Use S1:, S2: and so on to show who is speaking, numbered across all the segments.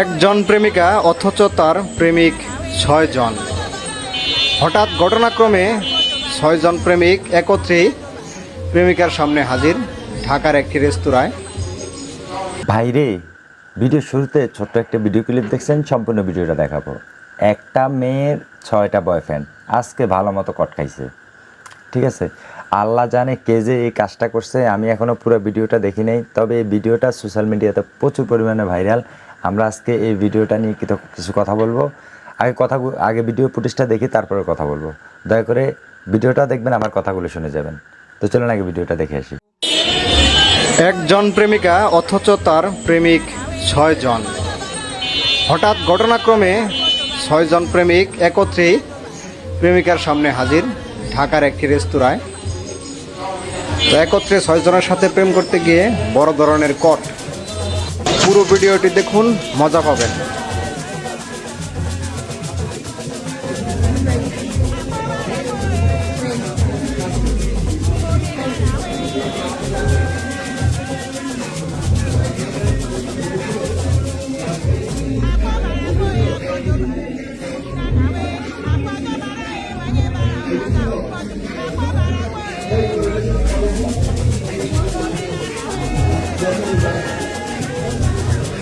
S1: একজন প্রেমিকা, অথচ তার প্রেমিক ছয়জন। হঠাৎ ঘটনাক্রমে ছয়জন প্রেমিক একত্রেই প্রেমিকার সামনে হাজির ঢাকার একটি রেস্তোরাঁয়।
S2: ভাইরে ভিডিও শুরুতে ছোট্ট একটা ভিডিও ক্লিপ দেখছেন, সম্পূর্ণ ভিডিওটা দেখাবো। একটা মেয়ের ছয়টা বয়ফ্রেন্ড আজকে ভালো মতো কট খাইছে। ঠিক আছে? আল্লাহ জানে কে যে এই কাজটা করছে, আমি এখনও পুরো ভিডিওটা দেখি নাই, তবে এই ভিডিওটা সোশ্যাল মিডিয়াতে প্রচুর পরিমাণে ভাইরাল আমরা আজকে এই ভিডিওটা নিয়ে কিছু কথা বলব। আগে কথা আগে ভিডিও ফুটেজটা দেখি তারপরে কথা বলব। দয়া করে ভিডিওটা দেখবেন, আমার কথাগুলো শুনে যাবেন। তো চলুন আগে ভিডিওটা দেখে আসি।
S1: একজন প্রেমিকা, অথচ তার প্রেমিক ছয়জন। হঠাৎ ঘটনাক্রমে ছয়জন প্রেমিক একত্রেই প্রেমিকার সামনে হাজির ঢাকার একটি রেস্তোরাঁয়। তো একত্রে ছয়জনের সাথে প্রেম করতে গিয়ে বড় ধরনের কট পুরো ভিডিওটি দেখুন মজা পাবেন।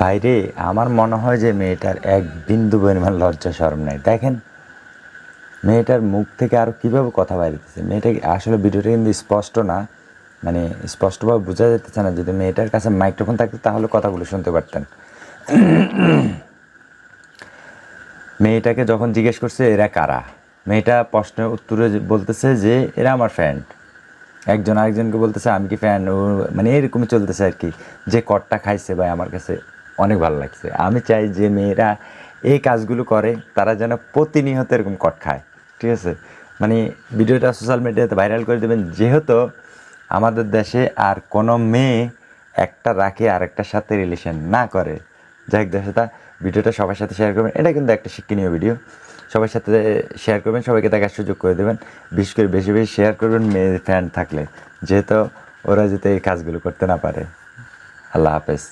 S2: ভাইরে, আমার মনে হয় যে মেয়েটার এক বিন্দু পরিমাণ লজ্জা শরম নাই। দেখেন, মেয়েটার মুখ থেকে আরও কীভাবে কথা বাইরেতেছে? মেয়েটা আসলে ভিডিওটা কিন্তু স্পষ্ট না। মানে স্পষ্টভাবে বোঝা যেতেছে না। যদি মেয়েটার কাছে মাইক্রোফোন থাকতো, তাহলে কথাগুলো শুনতে পারতেন। মেয়েটাকে যখন জিজ্ঞেস করছে, এরা কারা? মেয়েটা প্রশ্নের উত্তরে বলতেছে যে, এরা আমার ফ্রেন্ড একজন আরেকজনকে বলতেছে, আমি কি ফ্যান ও মানে এরকমই চলতেছে আর কি। যে কটটা খাইছে ভাই, আমার কাছে অনেক ভালো লাগছে। আমি চাই যে মেয়েরা এই কাজগুলো করে, তারা যেন প্রতিনিয়ত এরকম কট খায়। ঠিক আছে? মানে ভিডিওটা সোশ্যাল মিডিয়াতে ভাইরাল করে দেবেন। যেহেতু আমাদের দেশে আর কোনো মেয়ে একটা রাখে আরেকটার সাথে রিলেশন না করে। যাই দেশে তা ভিডিওটা সবার সাথে শেয়ার করবেন। এটা কিন্তু একটা শিক্ষণীয় ভিডিও সবার সাথে শেয়ার করবেন, সবাইকে দেখার সুযোগ করে দেবেন। বিশেষ করে বেশি বেশি শেয়ার করবেন, মেয়ে ফ্যান থাকলে। যেহেতু ওরা যাতে এই কাজগুলো করতে না পারে। আল্লাহ হাফেজ।